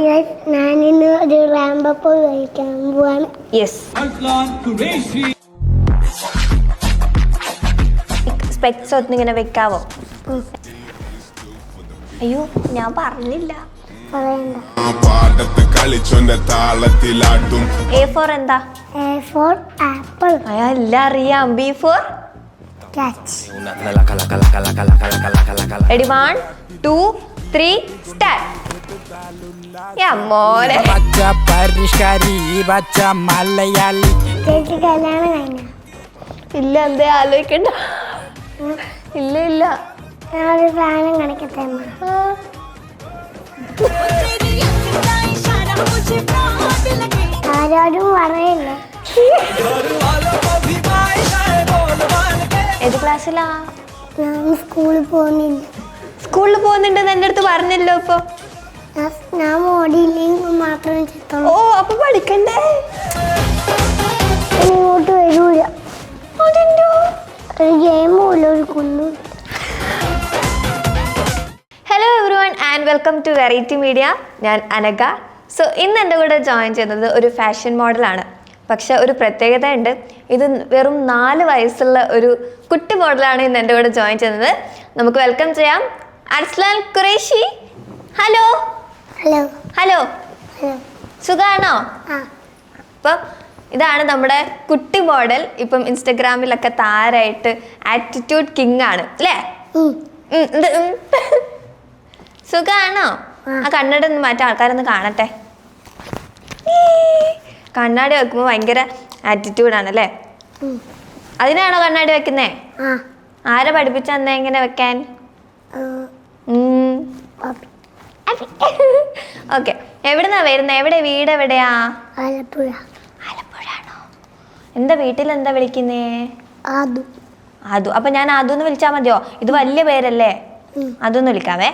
Hi guys ഞാനിന്ന് ഒരു റാമ്പപ്പോൾ കഴിക്കാൻ പോവാണ്. യെസ് സ്പെക്സ് ഒന്ന് ഇങ്ങനെ വെക്കാവോ? അയ്യോ ഞാൻ പറഞ്ഞില്ല. പറയണ്ട. പാടത്ത് കളിച്ചൊന്റെ താളത്തിലാട്ടും എ ഫോർ എന്താ? എ ഫോർ ആപ്പിൾ അയാ അറിയാം. B for ready one two three start മോനെ പച്ച പരിഷ്കരി പച്ച മലയാളി ചേച്ചി കല്യാണം കഴിഞ്ഞു? ഇല്ല എന്തേ ആലോചിക്കണ്ട. ഇല്ല ഇല്ല. ഞാനൊരു സാധനം കാണിക്കട്ടെ അമ്മ? ആ. ആരോടും പറയില്ല ഏത് ക്ലാസ്സിലാ? ഞാൻ സ്കൂളിൽ പോകുന്നില്ല. സ്കൂളിൽ പോകുന്നുണ്ടെന്ന് എന്റെ അടുത്ത് പറഞ്ഞല്ലോ ഇപ്പൊ. ഞാൻ- മോഡിയില്ലെങ്കിൽ മാത്രമേ ഓ ചെത്തുള്ളൂ അപ്പൊ പഠിക്കണ്ടേ? ഇങ്ങോട്ട് വരൂല. ഒരു ഗെയിം ഒരു കുന്നു. Hello every one and welcome to variety media ഞാൻ അനക സോ ഇന്ന് എന്റെ കൂടെ ജോയിൻ ചെയ്യുന്നത് ഒരു ഫാഷൻ മോഡലാണ് പക്ഷെ ഒരു പ്രത്യേകത ഉണ്ട്. ഇത് വെറും നാല് വയസ്സുള്ള ഒരു കുട്ടി മോഡലാണ് ഇന്ന് എന്റെ കൂടെ ജോയിൻ ചെയ്യുന്നത്. നമുക്ക് വെൽക്കം ചെയ്യാം. Arslan Qureshi. Hello hello hello സുഖാണോ? അപ്പം ഇതാണ് നമ്മുടെ കുട്ടി മോഡൽ. ഇപ്പം ഇൻസ്റ്റഗ്രാമിലൊക്കെ താരായിട്ട് ആറ്റിറ്റ്യൂഡ് കിങ് ആണ്. അല്ലേ. സുഖാണോ? ആ. കണ്ണട ഒന്ന് മാറ്റ. ആൾക്കാരൊന്ന് കാണട്ടെ. കണ്ണാടി വെക്കുമ്പോൾ ഭയങ്കര ആറ്റിറ്റ്യൂഡാണ് അല്ലേ അതിനാണോ കണ്ണാടി വെക്കുന്നേ? ആരെ പഠിപ്പിച്ചെന്നെ എങ്ങനെ വെക്കാൻ. ഓക്കെ എവിടുന്നാ വരുന്നത് എവിടെ? വീട് എവിടെയാ? ആലപ്പുഴ. ആലപ്പുഴാണോ എന്താ വീട്ടിൽ എന്താ വിളിക്കുന്നേ? ആദു. അതു അപ്പൊ ഞാൻ അതൊന്ന് വിളിച്ചാൽ മതിയോ? ഇത് വലിയ പേരല്ലേ. അതൊന്ന് വിളിക്കാവേ.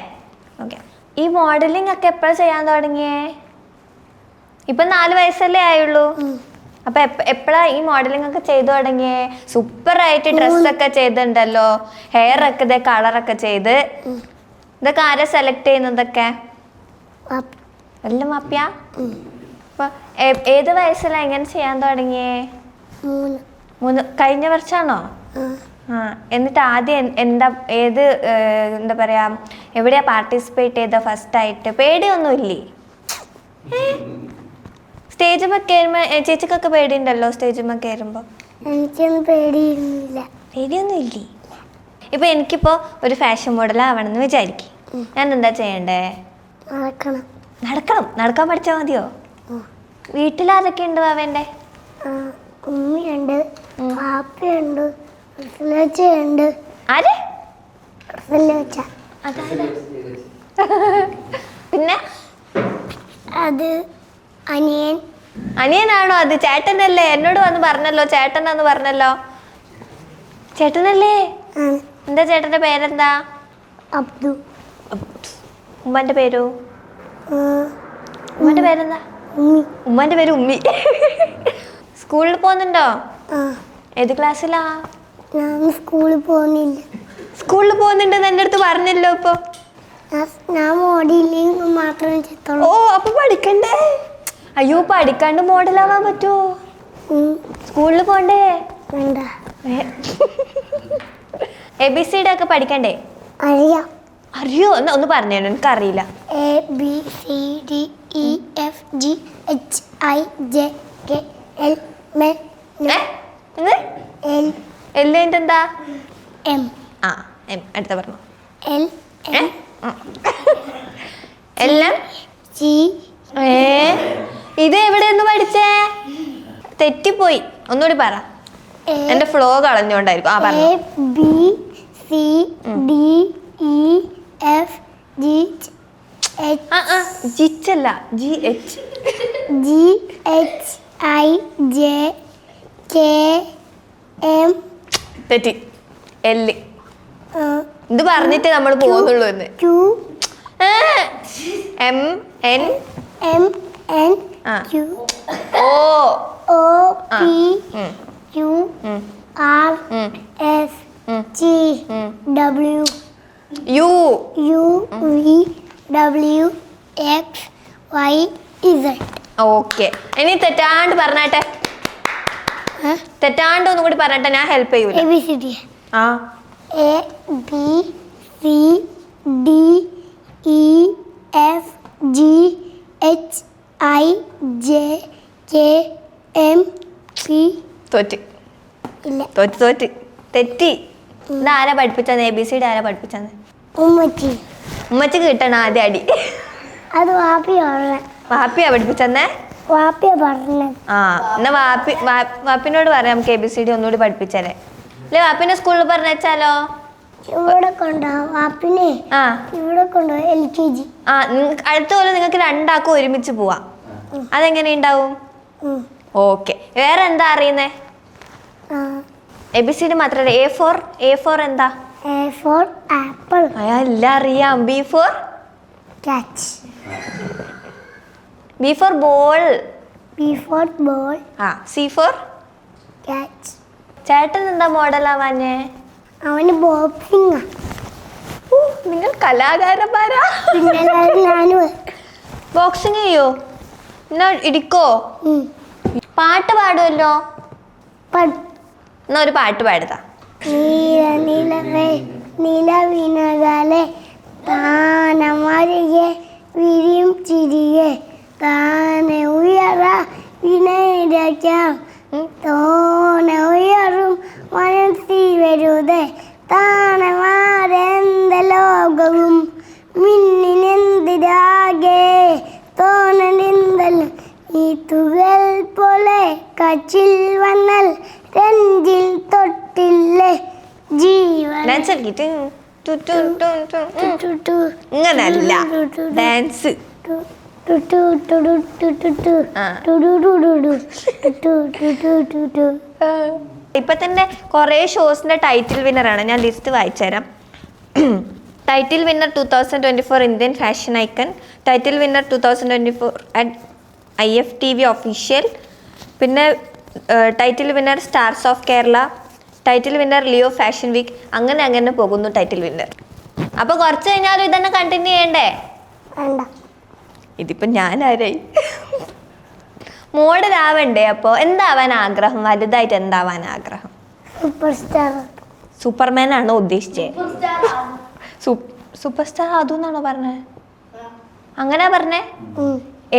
ഓക്കെ ഈ മോഡലിംഗ് ഒക്കെ എപ്പോഴും ചെയ്യാൻ തുടങ്ങിയേ? ഇപ്പൊ നാല് വയസ്സല്ലേ ആയുള്ളൂ. അപ്പൊ എപ്പോഴാ ഈ മോഡലിംഗ് ഒക്കെ ചെയ്തു തുടങ്ങിയേ? സൂപ്പർ ആയിട്ട് ഡ്രസ്സൊക്കെ ചെയ്തിട്ടുണ്ടല്ലോ. ഹെയർ ഒക്കെ ഇതേ കളറൊക്കെ ചെയ്ത്. ഇതൊക്കെ ആരാ സെലക്ട് ചെയ്യുന്നതൊക്കെ. എല്ലാം മാപ്പിയ? ഉം. അപ്പൊ ഏത് വയസ്സിലാ എങ്ങനെ ചെയ്യാൻ തുടങ്ങിയേ? മൂന്ന്. കഴിഞ്ഞ വർഷമാണോ ആ. എന്നിട്ട് ആദ്യം എന്താ ഏത് എന്താ പറയാ എവിടെയാ പാർട്ടിസിപ്പേറ്റ് ചെയ്ത ഫസ്റ്റ് ആയിട്ട് പേടിയൊന്നുമില്ലേ സ്റ്റേജ് കയറുമ്പോ ഏ, ചേച്ചിക്കൊക്കെ പേടിയുണ്ടല്ലോ സ്റ്റേജ് കയറുമ്പോ എനിക്കൊന്നും പേടിയിരുന്നില്ല പേടിയൊന്നും ഇല്ലേ ഇപ്പൊ എനിക്കിപ്പോ ഒരു ഫാഷൻ മോഡൽ ആവണം എന്ന് വിചാരിക്കും. ഞാൻ എന്താ ചെയ്യണ്ടേ? നടക്കണം. നടക്കണം. നടക്കാൻ പഠിച്ചാൽ മതിയോ. വീട്ടിലാരൊക്കെ ഉണ്ട് ആ, ഉമ്മയുണ്ട് പാപ്പയുണ്ട് ഉണ്ട് ആര്? പിന്നെ? അത് അനിയൻ. അനിയനാണോ അത്? ചേട്ടനല്ലേ? എന്നോട് വന്ന് പറഞ്ഞല്ലോ. ചേട്ടനാന്ന് പറഞ്ഞല്ലോ. ചേട്ടനല്ലേ? എന്താ ചേട്ടന്റെ പേരെന്താ? അബ്ദു. ഉമ്മന്റെ പേരോ? ഉമ്മാന്റെ പേരെന്താ? ഉമ്മാന്റെ പേര് ഉമ്മി. സ്കൂളിൽ പോകുന്നുണ്ടോ? ഏത് ക്ലാസ്സിലാ? ഞാൻ സ്കൂളിൽ പോകുന്നില്ല. സ്കൂളിൽ പോകുന്നുണ്ടെന്ന് എന്റെ അടുത്ത് പറഞ്ഞല്ലോ ഇപ്പൊ. ഞാൻ- ഞാൻ മാത്രമേ മാത്രമേ ഓ അപ്പൊ പഠിക്കണ്ടേ? അയ്യോ പഠിക്കാണ്ട് മോഡലാവാൻ പറ്റുമോ സ്കൂളിൽ പോണ്ടേ? വേണ്ട. എ ബി സിയുടെ ഒക്കെ പഠിക്കണ്ടേ? അറിയാം. അറിയോ? എന്നാ ഒന്ന് പറഞ്ഞു എനിക്കറിയില്ല. A B C D E F G H I J K L M? L എല്ലിന്റെ എന്താ എം. ആ എം. അടുത്ത പറഞ്ഞു. L M. ജി ഏ? ഇത് എവിടെയെന്ന് പഠിച്ചേ? തെറ്റിപ്പോയി. ഒന്നുകൂടി പറ. എന്റെ ഫ്ലോ കളഞ്ഞോണ്ടായിരിക്കും. ആ പറഞ്ഞു. B C D E F G ആ ജിച്ചല്ല G H G H I J K M തെറ്റി. എല്ല് ഇത് പറഞ്ഞിട്ട് നമ്മൾ പോകുന്നുള്ളൂ എന്ന് Q M N M N. Q O O P um, R S G W U. U V W X Y Z. Okay. ഇനി തെറ്റാണ്ട് പറഞ്ഞാട്ടെ? തെറ്റാണ്ട് ഒന്നും കൂടി പറഞ്ഞാട്ടെ? ഞാൻ help A B C D ആ. A B C D E F G H I J K M P. തോറ്റ്. ഇല്ല. തോറ്റ് തോറ്റ്. തെറ്റി. ഇത് ആരാ പഠിപ്പിച്ചത് എ ബി സി ഡി ആരാ പഠിപ്പിച്ചത് ഉമ്മച്ചി. ഉമ്മച്ചിക്ക് കിട്ടണം ആദ്യ അടി. അത് വാപ്പിയാണ് വാപ്പിയാ പഠിപ്പിച്ചെന്നേ? വാപ്പിയ പറഞ്ഞത് ആ എന്നാ വാപ്പി വാപ്പിനോട് പറയാം നമുക്ക് എ ബി സി ഡി ഒന്നുകൂടി പഠിപ്പിച്ചാലേ അല്ലെ വാപ്പിനെ സ്കൂളിൽ പറഞ്ഞാലോ ഇവിടെ വാപ്പിനെ? ആ. ഇവിടെ എൽ കെ ജി. ആ നിങ്ങ- അടുത്ത പോലെ നിങ്ങൾക്ക് രണ്ടാക്കും ഒരുമിച്ച് പോവാം. അതെങ്ങനെ ഉണ്ടാവും? ഓക്കെ. വേറെ എന്താ അറിയുന്നേ എ ബി സി ഡി മാത്രമല്ല എ ഫോർ? എ ഫോർ എന്താ? A for apple. അയാ അറിയാം B for? Catch. B for ball. B for ball. ആ സി ഫോർ? ക്യാച്ച്. ചേട്ടൻ എന്താ മോഡലാവാഞ്ഞേ അവന് ഊ, നിങ്ങൾ കലാകാരന്മാരാ. ബോക്സിങ് ചെയ്യോ? എന്നാ ഇടിക്കോ? പാട്ട് പാടുമല്ലോ പ- എന്നാ ഒരു പാട്ട് പാടുതാ നീല നിലവേ നിലവിനകാലെ താനമരികെ വിരിയും ചിരിയെ താനെ ഉയറ വിനയിരക്കാം തോനെ ഇപ്പൊ തന്നെ കുറേ ഷോസിന്റെ ടൈറ്റിൽ വിന്നറാണ് ഞാൻ list വായിച്ചുതരാം title winner two thousand twenty four Indian fashion icon title winner two thousand twenty four at I F T V official പിന്നെ title winner stars of Kerala title winner Leo fashion week അങ്ങനെ അങ്ങനെ പോകുന്നു title winner അപ്പൊ കുറച്ച് കഴിഞ്ഞാലും ഇതന്നെ continue ചെയ്യണ്ടേ? ഇതിപ്പോ ഞാൻ ഞാനാരായി മോഡലാവണ്ടേ അപ്പോ? എന്താവാൻ ആഗ്രഹം? വലുതായിട്ട് എന്താവാൻ ആഗ്രഹം? സൂപ്പർ സ്റ്റാർ സൂപ്പർമാൻ ആണോ ഉദ്ദേശിച്ചത് സൂപ്പർ സ്റ്റാർ അതെന്നാണോ പറഞ്ഞത് അങ്ങനെ പറഞ്ഞേ?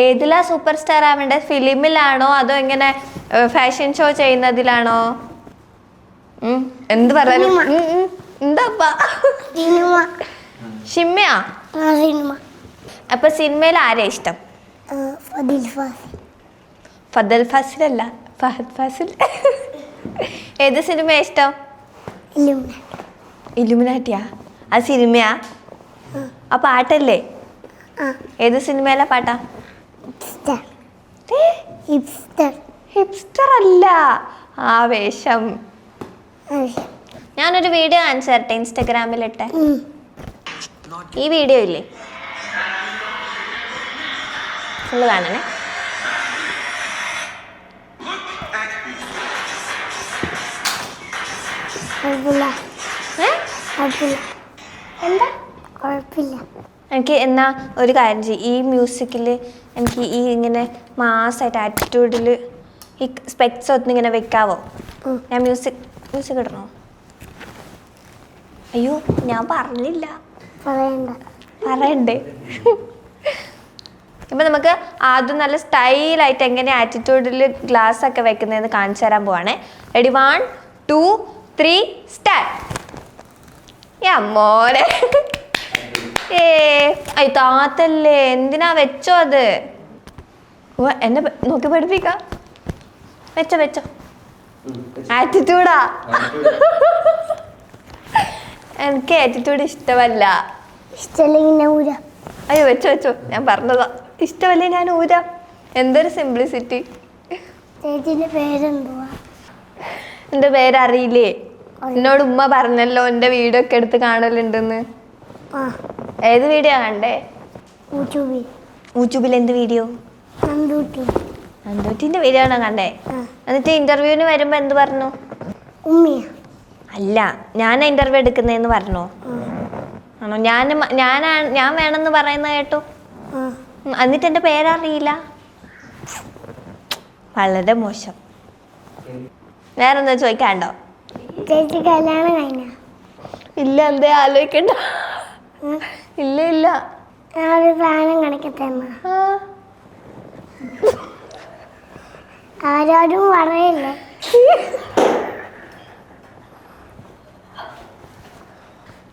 ഏതിലാ സൂപ്പർ സ്റ്റാർ ആവേണ്ടത് ഫിലിമിലാണോ? അതോ ഇങ്ങനെ ഫാഷൻ ഷോ ചെയ്യുന്നതിലാണോ? എന്ത് പറഞ്ഞു എന്താപ്പാ? ഷിമ്മയാ അപ്പൊ സിനിമയിൽ ആരെയാ ഇഷ്ടം? ഫദിൽ ഫാസിൽ അല്ല ഫഹദ് ഫാസിൽ. ഏത് സിനിമയാ ഇഷ്ടം? ഇലുമിനാട്ടിയാ ഇലുമിനാറ്റിയാ? ആ സിനിമയാ? ആ. പാട്ടല്ലേ? ഏത് സിനിമയിലെ പാട്ടാ? ഹിപ്സ്റ്റർ. അല്ല ഹിപ്സ്റ്റർ. ഹിപ്സ്റ്റർ അല്ല. ആവേശം ഞാനൊരു വീഡിയോ കാണിച്ചു തരട്ടെ ഇൻസ്റ്റഗ്രാമിലിട്ടെ ഈ വീഡിയോ ഇല്ലേ? ഫുള്ള് കാണണേ. എന്താ? കുഴപ്പമില്ല. എനിക്ക് എന്നാ ഒരു കാര്യം ചെയ്യും. ഈ മ്യൂസിക്കിൽ എനിക്ക് ഈ ഇങ്ങനെ മാസമായിട്ട് ആറ്റിറ്റ്യൂഡിൽ ഈ സ്പെക്സ് ഒന്ന് ഇങ്ങനെ വെക്കാവോ. ഞാൻ മ്യൂസിക് മ്യൂസിക് ഇടണോ? അയ്യോ ഞാൻ പറഞ്ഞില്ല. പറയണ്ട. പറയണ്ടേ. ഇപ്പം നമുക്ക് ആദ്യം നല്ല സ്റ്റൈലായിട്ട് എങ്ങനെ ആറ്റിറ്റ്യൂഡിൽ ഗ്ലാസ് ഒക്കെ വെക്കുന്നതെന്ന് കാണിച്ചു തരാൻ പോവാണേ. Ready one two three start അമ്മോനെ മോനെ. ഏ അയ്യോ താത്തല്ലേ എന്തിനാ വെച്ചോ അത്? ഓ എന്നെ നോക്കി പഠിപ്പിക്ക. വെച്ചോ വെച്ചോ. ആറ്റിറ്റ്യൂഡാ എനിക്ക് ആറ്റിറ്റ്യൂഡ് ഇഷ്ടമല്ല. അയ്യോ വെച്ചോ വെച്ചോ. ഞാൻ പറഞ്ഞതാ. ഇഷ്ടമല്ലേ ഞാൻ ഊരാ. എന്തൊരു സിംപ്ലിസിറ്റി എന്റെ പേരറിയില്ലേ? എന്നോട് ഉമ്മ പറഞ്ഞല്ലോ എന്റെ വീഡിയോ ഒക്കെ എടുത്ത് കാണലുണ്ടെന്ന്. ഏത് വീഡിയോ കണ്ടേ? യൂട്യൂബിൽ. യൂട്യൂബിൽ എന്ത് വീഡിയോ? അന്തൂറ്റിന്റെ വീഡിയോ ആണോ കണ്ടേ? എന്നിട്ട് ഇന്റർവ്യൂവിന് വരുമ്പോ എന്ത് പറഞ്ഞു? അല്ല ഞാൻ ഇന്റർവ്യൂ എടുക്കുന്നതെന്ന് പറഞ്ഞു? ആണോ? ഞാൻ ഞാനാ ഞാൻ വേണമെന്ന് പറയുന്ന കേട്ടു. എന്നിട്ട് എന്റെ പേരറിയില്ല. വളരെ മോശം. വേറെന്താ ചോദിക്കാണ്ടോ ചേച്ചി കല്യാണം കഴിഞ്ഞ? ഇല്ല എന്തേ ആലോചിക്കണ്ട. ഇല്ല ഇല്ല. ഞാനൊരു സാധനം കണക്കത്തെ ആ, ആരോടും പറയില്ലേ?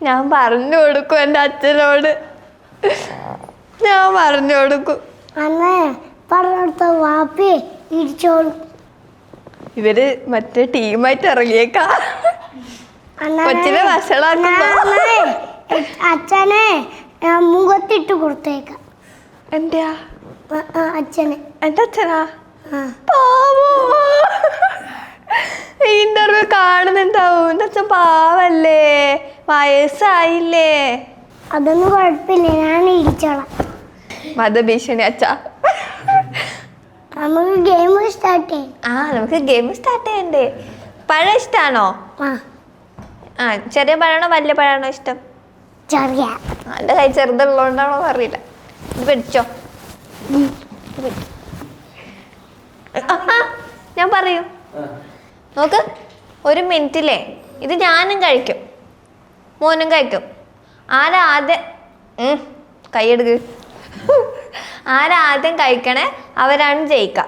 ഞാൻ പറഞ്ഞു കൊടുക്കും എന്റെ അച്ഛനോട്. ഞാൻ പറഞ്ഞു കൊടുക്കും. അന്നേ പറഞ്ഞെടുത്ത വാപ്പി ഇടിച്ചോളും. ഇവർ മറ്റേ ടീമായിട്ട് ഇറങ്ങിയേക്കാ. കൊച്ചിനെ വഷളാക്കുന്നോ? അച്ഛനെ ഞാൻ മുഖത്തിട്ട് കൊടുത്തേക്കാം. എന്റെയാ? ആ, ആ, അച്ഛനെ. എന്റെ അച്ഛനാ? ആ. പാവോ. ഇന്റർവ്യൂ കാണുന്നുണ്ടാവും? അച്ഛൻ പാവല്ലേ? വയസ്സായില്ലേ? അതൊന്നും കുഴപ്പമില്ല ഞാൻ ഇടിച്ചോളാം മതഭീഷണി അച്ഛാ. നമുക്ക് ഗെയിം സ്റ്റാർട്ട് ചെയ്യാം. ആ നമുക്ക് ഗെയിം സ്റ്റാർട്ട് ചെയ്യണ്ടേ. പഴം ഇഷ്ടാണോ? ആ. ആ ചെറിയ പഴമാണോ വലിയ പഴമാണോ ഇഷ്ടം? ചെറിയ. എന്റെ കൈ ചെറുതുള്ളതുകൊണ്ടാണോ അറിയില്ല. ഇത് പിടിച്ചോ. ഞാൻ പറയൂ. നോക്ക് ഒരു മിനിറ്റിലേ ഇത് ഞാനും കഴിക്കും. മോനും കഴിക്കും. ആരാ ആദ്യം ഉം, കൈയെടുക്ക് ആരാ ആദ്യം കഴിക്കണേ? അവരാണ് ജയിക്ക.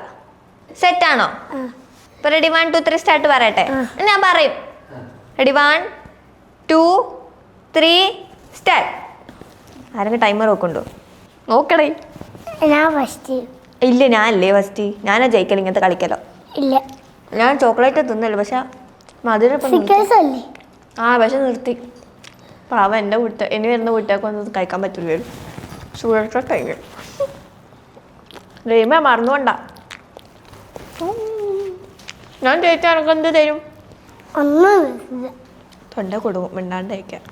സെറ്റാണോ ആണോ? ഇപ്പൊ ready one two three start പറയട്ടെ. ഞാൻ പറയും. Ready one two three start ആരെങ്കിലും ടൈമർ നോക്കുന്നുണ്ടോ? നോക്കണേ ഞാൻ ഫസ്റ്റ് ഇല്ല ഞാനല്ലേ ഫസ്റ്റ് ഞാനാ ജയിക്കൽ ഇങ്ങനത്തെ കളിക്കലോ? ഇല്ല. ഞാൻ ചോക്ലേറ്റ് തിന്നല്ലോ പക്ഷെ മധുരം അല്ലേ? ആ പക്ഷെ നിർത്തി. പാവ എന്റെ വീട്ട് ഇനി വരുന്ന വീട്ടുകാർക്കൊന്നും കഴിക്കാൻ പറ്റില്ല ഷുഗർ കഴിഞ്ഞു ദൈവമേ മറന്നുകൊണ്ട. ഞാൻ ചോദിച്ചാൽ എനക്ക് എന്ത് തരും? ഒന്നും. തൊണ്ട കൊടുക്കും മിണ്ടാണ്ട് കഴിക്കാൻ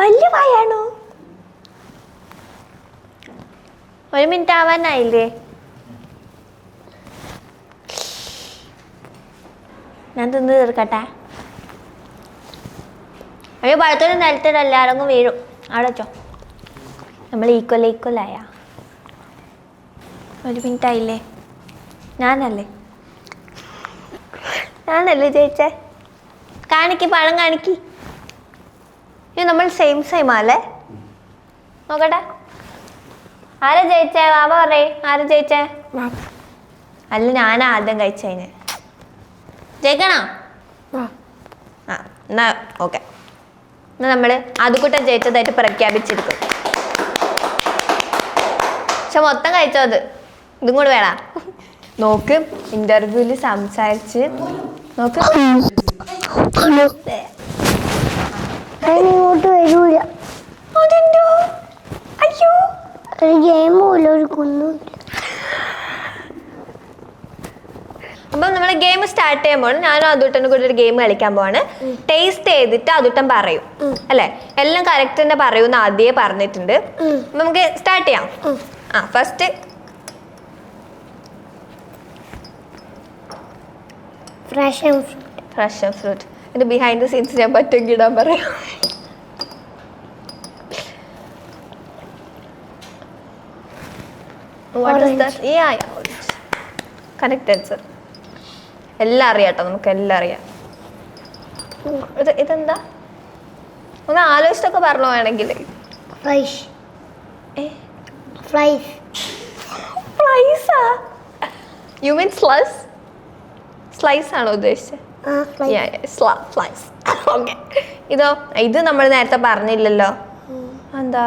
വലിയ വായാണോ ഒരു മിനിറ്റ് ആവാനായില്ലേ? ഞാൻ തിന്ന് തീർക്കട്ടെ. അയ്യോ പഴത്തൊരു നിലത്തിടല്ല ആരെങ്കിലും വീഴും. അവിടെ വെച്ചോ. നമ്മൾ ഈക്വൽ ഈക്വൽ ആയ. ഒരു മിനിറ്റ് ആയില്ലേ? ഞാനല്ലേ? ഞാനല്ലേ ജയിച്ചേ? കാണിക്ക് പഴം കാണിക്ക്. ഇത് നമ്മൾ സെയിം സെയിം ആല്ലേ? നോക്കട്ടെ. ആരാ ജയിച്ചേ? ബാബ പറയേ. ആരാ ജയിച്ചേ. അല്ല ഞാൻ ആദ്യം കഴിച്ചതിന് ജയിക്കണോ? ആ. ആ എന്നാ ഓക്കെ എന്നാ നമ്മൾ അതുകൂട്ടം ജയിച്ചതായിട്ട് പ്രഖ്യാപിച്ചിരിക്കും. പക്ഷെ മൊത്തം കഴിച്ചോ അത്? ഇതും കൂടി വേണ? നോക്ക് ഇന്റർവ്യൂൽ സംസാരിച്ച് നോക്ക്. ഇങ്ങോട്ട് വരൂല. അതെന്തോ? അയ്യോ. ഒരു ഇല്ല ഒരു അപ്പം നമ്മൾ ഗെയിം സ്റ്റാർട്ട് ചെയ്യുമ്പോൾ ഞാനും അതുട്ടനും കൂടി ഒരു ഗെയിം കളിക്കാൻ പോവാണ്. ടേസ്റ്റ് ചെയ്തിട്ട് അതുട്ടൻ പറയും. അല്ലേ? എല്ലാം കറക്റ്റ് തന്നെ പറയൂന്ന് ആദ്യമേ പറഞ്ഞിട്ടുണ്ട്. നമുക്ക് സ്റ്റാർട്ട് ചെയ്യാം. ആ first fresh and fruit fresh fruit എന്റെ ബിഹൈൻഡ് ദ സീൻസ് ഞാൻ പറ്റുമെങ്കിൽ ഇടാൻ പറയാം. വാട്ട് ഇസ് ദാറ്റ് എല്ലാം അറിയാം കേട്ടോ നമുക്ക് എല്ലാം അറിയാം. ഇത് ഇതെന്താ? ഒന്ന് ആലോചിച്ചിട്ടൊക്കെ പറഞ്ഞു വേണമെങ്കിൽ. ഏ? ഫ്രൈസ് ഫ്ലൈസാ യു മീൻ സ്ലസ് സ്ലൈസ് ആണോ ഉദ്ദേശിച്ചത് ഫ്ലൈസ് ഫ്ലൈസ് ഓക്കെ ഇതോ ഇത് നമ്മൾ നേരത്തെ പറഞ്ഞില്ലല്ലോ. എന്താ?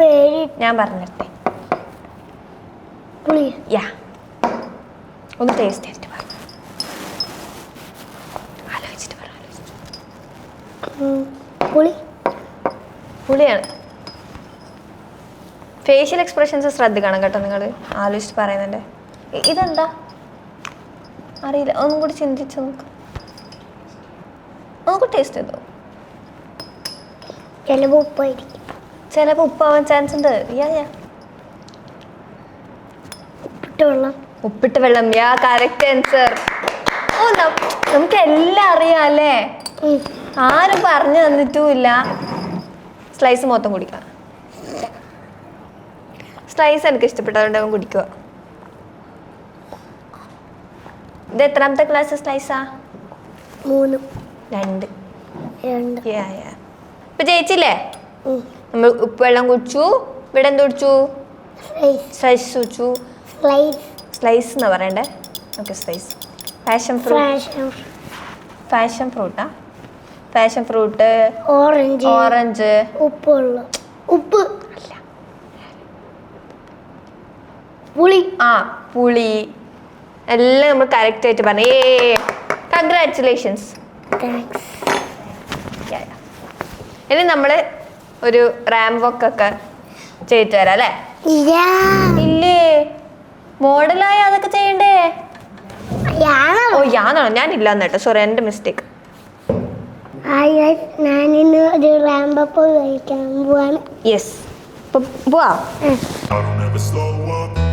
പേര് ഞാൻ പറഞ്ഞിട്ടെ. യാ ഒന്ന് ടേസ്റ്റ് ആയിട്ട് പറഞ്ഞു ആലോചിച്ചിട്ട് പറഞ്ഞു പുളി. പുളിയാണ്. ഫേഷ്യൽ എക്സ്പ്രഷൻസ് ശ്രദ്ധിക്കണം കേട്ടോ നിങ്ങൾ ആലോചിച്ച് പറയുന്നുണ്ട്. ഇതെന്താ? അറിയില്ല. ഒന്നും കൂടി ചിന്തിച്ച് നോക്ക്. ഒന്നും ടേസ്റ്റ് ചെയ്തോ? ചിലപ്പോൾ ഉപ്പായിരിക്കും. ചിലപ്പോൾ ഉപ്പാവാൻ ചാൻസ് ഉണ്ട്. യാ യാ. ഉപ്പിട്ട് വെള്ളം. ഉപ്പിട്ട് വെള്ളം. യാ കറക്റ്റ് ആൻസർ ഓ നമുക്ക് എല്ലാം അറിയാം അല്ലേ? ആരും പറഞ്ഞു തന്നിട്ടുമില്ല. സ്ലൈസ് മൊത്തം കുടിക്കാം. സ്ലൈസ് എനിക്ക് ഇഷ്ടപ്പെട്ടതുകൊണ്ട് അവൻ കുടിക്കുക. ഇത് എത്രാമത്തെ ക്ലാസ് സ്ലൈസാ മൂന്ന്. രണ്ട്. ഇപ്പൊ ജയിച്ചില്ലേ. നമ്മൾ ഉപ്പുവെള്ളം കുടിച്ചു. ഇവിടെ എന്ത് കുടിച്ചു? സ്ലൈസ് കുടിച്ചു. സ്ലൈസ് എന്നാ പറയണ്ടേ? Okay slice passion fruit fashion passion ഫ്രൂട്ടാ passion fruit orange orange ഉപ്പുള്ള ഉപ്പ്. പുളി. ആ പുളി. എല്ലാം നമ്മൾ കറക്റ്റ് ആയിട്ട് പറഞ്ഞു. ഏ കൺഗ്രാറ്റുലേഷൻസ് താങ്ക്സ് ഇനി നമ്മൾ ഒരു റാം വർക്ക് ഒക്കെ ചെയ്തിട്ട് വരാം അല്ലേ? ഇല്ലേ? മോഡലായ അതൊക്കെ ചെയ്യണ്ടേ? യാണോ ഓ ഞാനാണോ ഞാനില്ല കേട്ടോ. സോറി എന്റെ മിസ്റ്റേക്ക് ഞാനിന്ന് ഒരു റാമ്പപ്പ് കഴിക്കാൻ പോവാണ്. യെസ് പോവാ?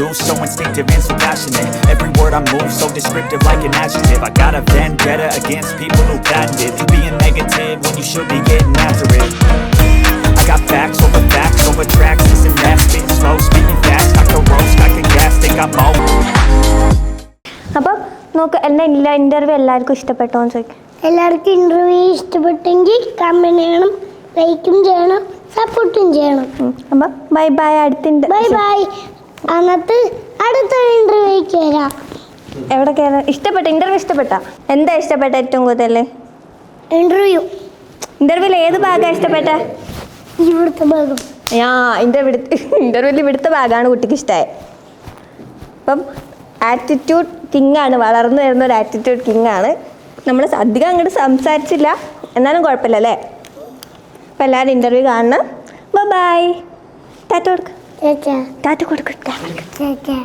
do so instinctive and so passionate Every word I move so descriptive like an adjective I got a vendetta against people who patented being negative when you should be getting after it I got facts over facts over tracks This and that, spitting slow, speaking fast I can roast, I can gas, think I'm all അപ്പം നോക്ക് എന്നെ interview interview എല്ലാവർക്കും ഇഷ്ടപ്പെട്ടോ എന്ന് ചോദിക്കും എല്ലാവർക്കും interview ഇഷ്ടപ്പെട്ടെങ്കിൽ comment ചെയ്യണം ലൈക്കും ചെയ്യണം സപ്പോർട്ടും ചെയ്യണം അപ്പം ബൈ ബൈ അടുത്ത ബൈ ബൈ അന്നത്തെ അടുത്ത ഇന്റർവ്യൂക്ക് വരാം. എവിടെ കയറാം ഇഷ്ടപ്പെട്ട ഇന്റർവ്യൂ ഇഷ്ടപ്പെട്ട? എന്താ ഇഷ്ടപ്പെട്ട ഏറ്റവും കൂടുതൽ? ഇന്റർവ്യൂ ഇന്റർവ്യൂവിൽ ഏത് ഭാഗമാണ് ഇഷ്ടപ്പെട്ട? ഇവിടുത്തെ ഭാഗം. ഞാ ഇന്റർവ്യൂ ഇന്റർവ്യൂവിൽ ഇവിടുത്തെ ഭാഗമാണ് കുട്ടിക്ക് ഇഷ്ടമായത് അപ്പം ആറ്റിറ്റ്യൂഡ് കിങ് ആണ് വളർന്നു വരുന്ന ഒരു ആറ്റിറ്റ്യൂഡ് കിങ് ആണ്. നമ്മൾ അധികം അങ്ങോട്ട് സംസാരിച്ചില്ല. എന്നാലും കുഴപ്പമില്ല അല്ലേ? അപ്പം എല്ലാവരും ഇന്റർവ്യൂ കാണണം. ബൈ ടാറ്റ കൊടുക്ക് ചേച്ചാ ടാറ്റ കൊടുക്ക് ക്യാമറ ചേച്ചാ